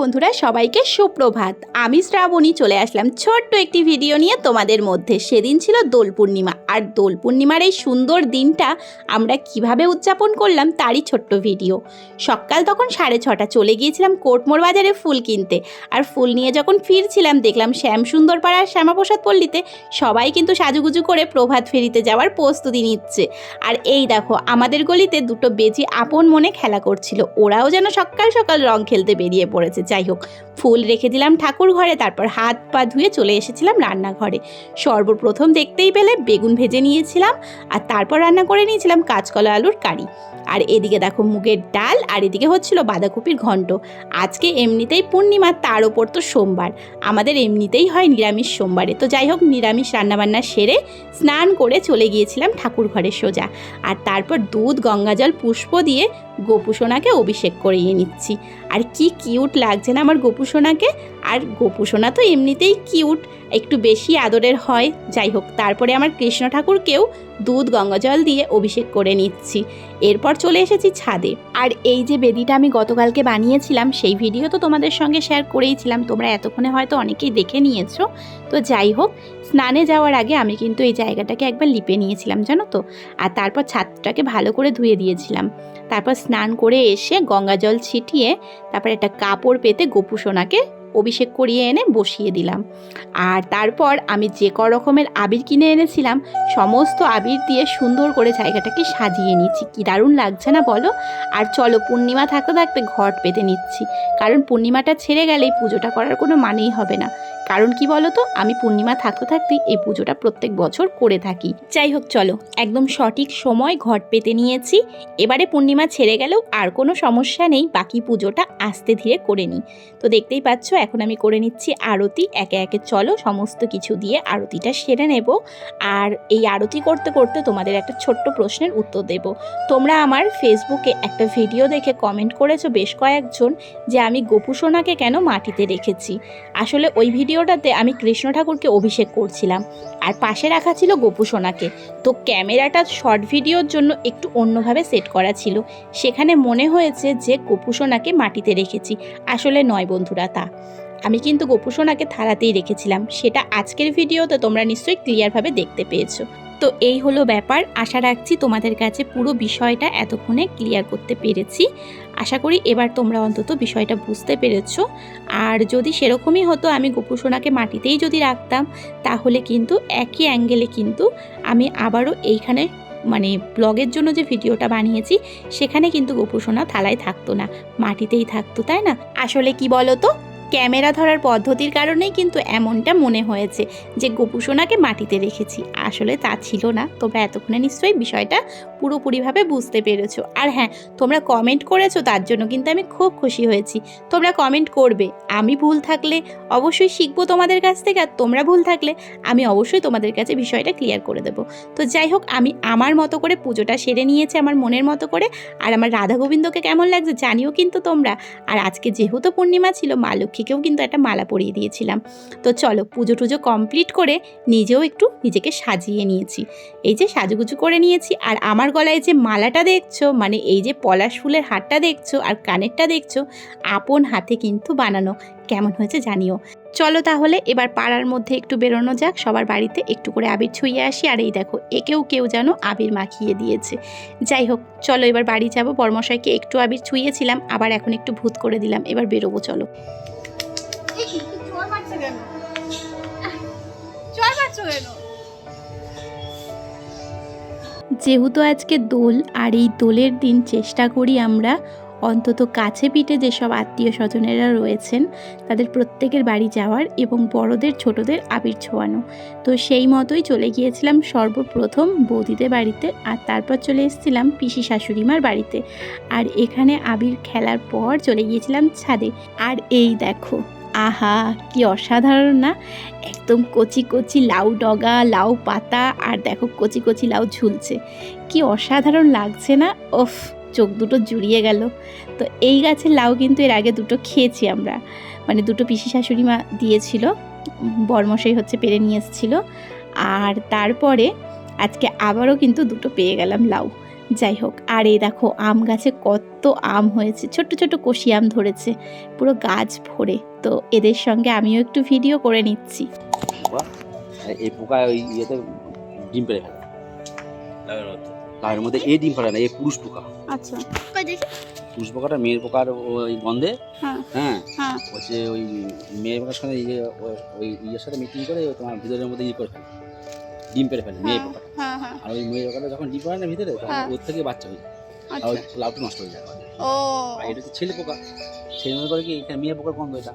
বন্ধুরা, সবাইকে সুপ্রভাত। আমি শ্রাবণী, চলে আসলাম ছোট্ট একটি ভিডিও নিয়ে তোমাদের মধ্যে। সেদিন ছিল দোল পূর্ণিমা, আর দোল পূর্ণিমার এই সুন্দর দিনটা আমরা কীভাবে উদযাপন করলাম তারই ছোট্ট ভিডিও। সকাল তখন সাড়ে ছটা, চলে গিয়েছিলাম কোটমোর বাজারে ফুল কিনতে। আর ফুল নিয়ে যখন ফিরছিলাম, দেখলাম শ্যাম সুন্দর পাড়ার শ্যামাপ্রসাদ পল্লীতে সবাই কিন্তু সাজুগুজু করে প্রভাত ফেরিতে যাওয়ার প্রস্তুতি নিচ্ছে। আর এই দেখো, আমাদের গলিতে দুটো বেজি আপন মনে খেলা করছিল। ওরাও যেন সকাল সকাল রং খেলতে বেরিয়ে পড়েছে। যাই হোক, ফুল রেখে দিলাম ঠাকুর ঘরে, তারপর হাত পা ধুয়ে চলে এসেছিলাম রান্নাঘরে। সর্বপ্রথম দেখতেই পেলে বেগুন ভেজে নিয়েছিলাম, আর তারপর রান্না করে নিয়েছিলাম কাঁচকলা আলুর কারি। আর এদিকে দেখো মুগের ডাল, আর এদিকে হচ্ছিল বাঁধাকপির ঘন্ট। আজকে এমনিতেই পূর্ণিমা, তার ওপর তো সোমবার। আমাদের এমনিতেই হয় নিরামিষ সোমবারে। তো যাই হোক, নিরামিষ রান্নাবান্না সেরে স্নান করে চলে গিয়েছিলাম ঠাকুর ঘরে সোজা। আর তারপর দুধ, গঙ্গাজল, পুষ্প দিয়ে গোপুসোনাকে অভিষেক করিয়ে নিচ্ছি। আর কি কিউট লাগছে না আমার গোপুসোনাকে? আর গোপুসোনা তো এমনিতেই কিউট, একটু বেশি আদরের হয়। যাই হোক, তারপরে আমার কৃষ্ণ ঠাকুরকেও দুধ গঙ্গাজল দিয়ে অভিষেক করে নিচ্ছি। এরপর চলে এসেছি ছাদে। আর এই যে বেদিটা আমি গতকালকে বানিয়েছিলাম, সেই ভিডিও তো তোমাদের সঙ্গে শেয়ার করেইছিলাম। তোমরা এতক্ষণে হয়তো অনেকেই দেখে নিয়েছো। তো যাই হোক, স্নানে যাওয়ার আগে আমি কিন্তু এই জায়গাটাকে একবার লিপে নিয়েছিলাম, জানো তো? আর তারপর ছাদটাকে ভালো করে ধুয়ে দিয়েছিলাম। তারপর স্নান করে এসে গঙ্গা জল ছিটিয়ে, তারপর একটা কাপড় পেতে গোপুসোনাকে অভিষেক করিয়ে এনে বসিয়ে দিলাম। আর তারপর আমি যে ক রকমের আবির কিনে এনেছিলাম, সমস্ত আবির দিয়ে সুন্দর করে জায়গাটাকে সাজিয়ে নিচ্ছি। কি দারুণ লাগছে না বলো? আর চলো, পূর্ণিমা থাকতে থাকতে ঘট পেতে নিচ্ছি। কারণ পূর্ণিমাটা ছেড়ে গেলেই পুজোটা করার কোনো মানেই হবে না। কারণ কি বলো তো আমি পূর্ণিমা থাকতে থাকতেই এই পুজোটা প্রত্যেক বছর করে থাকি। যাই হোক, চলো। একদম সঠিক সময় ঘট পেতে নিয়েছি। এবারে পূর্ণিমা ছেড়ে গেলেও আর কোনো সমস্যা নেই। বাকি পুজোটা আস্তে ধীরে করে নিই। তো দেখতেই পাচ্ছ, এখন আমি করে নিচ্ছি আরতি। একে একে চলো, সমস্ত কিছু দিয়ে আরতিটা সেরে নেব। আর এই আরতি করতে করতে তোমাদের একটা ছোট্ট প্রশ্নের উত্তর দেব। তোমরা আমার ফেসবুকে একটা ভিডিও দেখে কমেন্ট করেছ বেশ কয়েকজন, যে আমি গোপুসোনাকে কেন মাটিতে রেখেছি? আসলে ওই ভিডিওটাতে আমি কৃষ্ণ ঠাকুরকে অভিষেক করছিলাম। আর পাশে রাখা ছিল গোপুসোনাকে তো ক্যামেরাটা শর্ট ভিডিওর জন্য একটু অন্যভাবে সেট করা ছিল। সেখানে মনে হয়েছে যে গোপুসোনাকে মাটিতে রেখেছি। আসলে নয় বন্ধুরা তা। আমি কিন্তু গোপুসোনাকে থালাতেই রেখেছিলাম। সেটা আজকের ভিডিওতে তোমরা নিশ্চয়ই ক্লিয়ারভাবে দেখতে পেয়েছ। তো এই হলো ব্যাপার। আশা রাখছি তোমাদের কাছে পুরো বিষয়টা এতক্ষণে ক্লিয়ার করতে পেরেছি। আশা করি এবার তোমরা অন্তত বিষয়টা বুঝতে পেরেছ। আর যদি সেরকমই হতো, আমি গোপুসোনাকে মাটিতেই যদি রাখতাম, তাহলে কিন্তু একই অ্যাঙ্গেলে কিন্তু আমি আবারও এইখানে মানে ব্লগের জন্য যে ভিডিওটা বানিয়েছি, সেখানে কিন্তু গোপুসোনা থালায় থাকতো না, মাটিতেই থাকতো, তাই না? আসলে কি বলো তো ক্যামেরা ধরার পদ্ধতির কারণেই কিন্তু এমনটা মনে হয়েছে যে গোপুসোনাকে মাটিতে রেখেছি। আসলে তা ছিল না। তোমরা এতক্ষণে নিশ্চয়ই বিষয়টা পুরোপুরিভাবে বুঝতে পেরেছ। আর হ্যাঁ তোমরা কমেন্ট করেছ, তার জন্য কিন্তু আমি খুব খুশি হয়েছি। তোমরা কমেন্ট করবে। আমি ভুল থাকলে অবশ্যই শিখব তোমাদের কাছ থেকে, আর তোমরা ভুল থাকলে আমি অবশ্যই তোমাদের কাছে বিষয়টা ক্লিয়ার করে দেবো। তো যাই হোক, আমি আমার মতো করে পুজোটা সেরে নিয়েছি আমার মনের মতো করে। আর আমার রাধা গোবিন্দকে কেমন লাগছে জানিও কিন্তু তোমরা। আর আজকে যেহেতু পূর্ণিমা ছিল, মা লক্ষ্মীকেও কিন্তু একটা মালা পরিয়ে দিয়েছিলাম। তো চলো পুজো টুজো কমপ্লিট করে নিজেও একটু নিজেকে সাজিয়ে নিয়েছি। এই যে সাজুগুজু করে নিয়েছি আর আমার গলায় যে মালাটা দেখছ মানে এই যে পলাশ ফুলের হারটা দেখছ আর কানেরটা দেখছ, আপন হাতে কিন্তু বানানো। কেমন হয়েছে জানিও। চলো তাহলে এবার পাড়ার মধ্যে একটু বেরোনো যাক, সবার বাড়িতে একটু করে আবির ছুঁয়ে আসি। আর এই দেখো, একেও কেউ যেন আবির মাখিয়ে দিয়েছে। যাই হোক, চলো এবার বাড়ি যাব। বর্মশাইকে একটু আবির ছুঁয়েছিলাম আবার এখন একটু ভূত করে দিলাম। এবার বেরোবো, চলো। যেহেতু আজকে দোল, আর এই দোলের দিন চেষ্টা করি আমরা অন্তত কাছে পিঠে যেসব আত্মীয় স্বজনেরা রয়েছেন, তাদের প্রত্যেকের বাড়ি যাওয়ার এবং বড়দের, ছোটদের আবির ছোঁয়ানো। তো সেই মতোই চলে গিয়েছিলাম সর্বপ্রথম বৌদিদের বাড়িতে, আর তারপর চলে এসেছিলাম পিসি শাশুড়িমার বাড়িতে। আর এখানে আবির খেলার পর চলে গিয়েছিলাম ছাদে। আর এই দেখো আহা, কি অসাধারণ না? একদম কচি কচি লাউ ডগা, লাউ পাতা, আর দেখো কচি কচি লাউ ঝুলছে। কি অসাধারণ লাগছে না? ওফ, চোখ দুটো জুড়িয়ে গেল। তো এই গাছের লাউ কিন্তু এর আগে দুটো খেয়েছি আমরা। মানে দুটো পিসি শাশুড়ি মা দিয়েছিল, বরমশাই হচ্ছে পেরে নিয়ে এসেছিল। আর তারপরে আজকে আবারও কিন্তু দুটো পেয়ে গেলাম লাউ। যাই হোক আর এই দেখো আম গাছে কত আম হয়েছে ছোট ছোট কষি আম ধরেছে পুরো গাছ ভরে। তো এদের সঙ্গে আমিও একটু ভিডিও করে নিচ্ছি। এই পোকা ওই ইয়েতে ডিম পেড়ে ফেলে লাউয়ের মধ্যে। এই ডিম ফেলে না এই পুরুষ পোকা। আচ্ছা। পুরুষ পোকাটা মেয়ের পোকার ওই গন্ধে? হ্যাঁ। হ্যাঁ। হ্যাঁ। হচ্ছে ওই মেয়ের পোকার সঙ্গে ইয়ে ওই- ওই ইয়ের সাথে মিটিং করে তোমার ভিতরের মধ্যে ইয়ে করে ফেলে। ডিম পেড়ে ফেলে মেয়ে পোকাটা। হ্যাঁ হ্যাঁ। আর ওই মেয়ের পোকাটা যখন ডিম পারে না ভিতরে তখন হ্যাঁ। ওর থেকে বাচ্চা হয়ে যায়। আর আচ্ছা। ওই লাউটা নষ্ট হয়ে যায় ও। আর এটা হচ্ছে ছেলে পোকা। ছেলে মনে করে কি এটা মেয়ে পোকার গন্ধ এটা?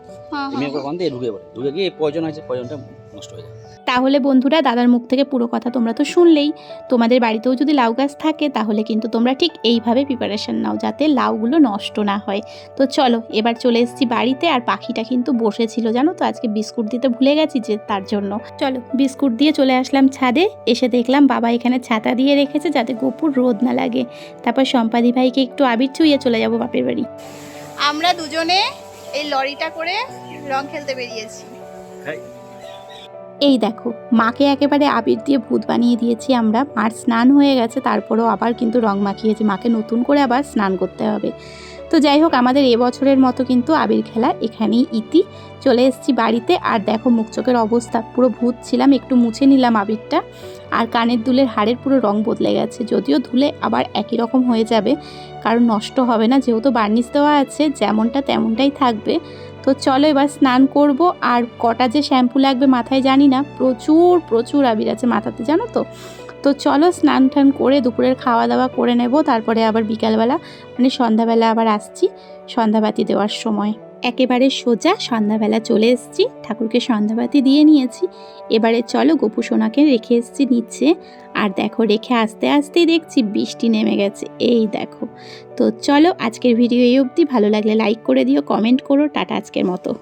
মেয়ে পোকার গন্ধে ঢুকে পড়ে। ঢুকে গিয়ে পয়জন আছে পয়জনটা নষ্ট হয়ে যায়। তাহলে বন্ধুরা দাদার মুখ থেকে পুরো কথা তোমরা তো শুনলেই। তোমাদের বাড়িতেও যদি লাউ গাছ থাকে তাহলে কিন্তু তোমরা ঠিক এইভাবে প্রিপারেশন নাও যাতে লাউগুলো নষ্ট না হয়। তো চলো এবার চলে এসেছি বাড়িতে আর পাখিটা কিন্তু বসেছিল জানো তো? আজকে বিস্কুট দিতে ভুলে গেছি যে তার জন্য। চলো বিস্কুট দিয়ে চলে আসলাম ছাদে। এসে দেখলাম বাবা এখানে ছাতা দিয়ে রেখেছে যাতে গোপুর রোদ না লাগে। তারপর সম্পাদি ভাইকে একটু আবির ছুঁয়ে চলে যাব বাপের বাড়ি। আমরা দুজনে এই লরিটা করে রং খেলতে বেরিয়েছি। এই দেখো, মাকে একেবারে আবির দিয়ে ভূত বানিয়ে দিয়েছি আমরা, মার স্নান হয়ে গেছে, তারপরেও আবার কিন্তু রং মাখিয়েছি, মাকে নতুন করে আবার স্নান করতে হবে। তো যাই হোক, আমাদের এবছরের মতো কিন্তু আবির খেলা এখানেই ইতি, চলে এসেছি বাড়িতে, আর দেখো মুখ চোখের অবস্থা, পুরো ভূত ছিলাম, একটু মুছে নিলাম আবিরটা, আর কানের দুলের হাড়ের পুরো রং বদলে গেছে, যদিও ধুলে আবার একই রকম হয়ে যাবে, কারণ নষ্ট হবে না, যেহেতু বার্নিশ দেওয়া আছে, যেমনটা তেমনটাই থাকবে তো চলো এবার স্নান করব। আর কটা যে শ্যাম্পু লাগবে মাথায় জানি না, প্রচুর প্রচুর আবির আছে মাথাতে, জানো তো? তো চলো স্নান টান করে দুপুরের খাওয়া দাওয়া করে নেব, তারপরে আবার বিকালবেলা মানে সন্ধ্যাবেলা আবার আসছি, সন্ধ্যাবাতি দেওয়ার সময়। একেবারে সোজা সন্ধ্যাবেলা চলে এসেছি। ঠাকুরকে সন্ধ্যাবাতি দিয়ে নিয়েছি। এবারে চলো গোপু সোনাকে রেখে এসেছি নিচে। আর দেখো, রেখে আস্তে আস্তেই দেখছি বৃষ্টি নেমে গেছে। এই দেখো। তো চলো আজকের ভিডিও এই অবধি। ভালো লাগলে লাইক করে দিও কমেন্ট করো। টাটা আজকের মতো।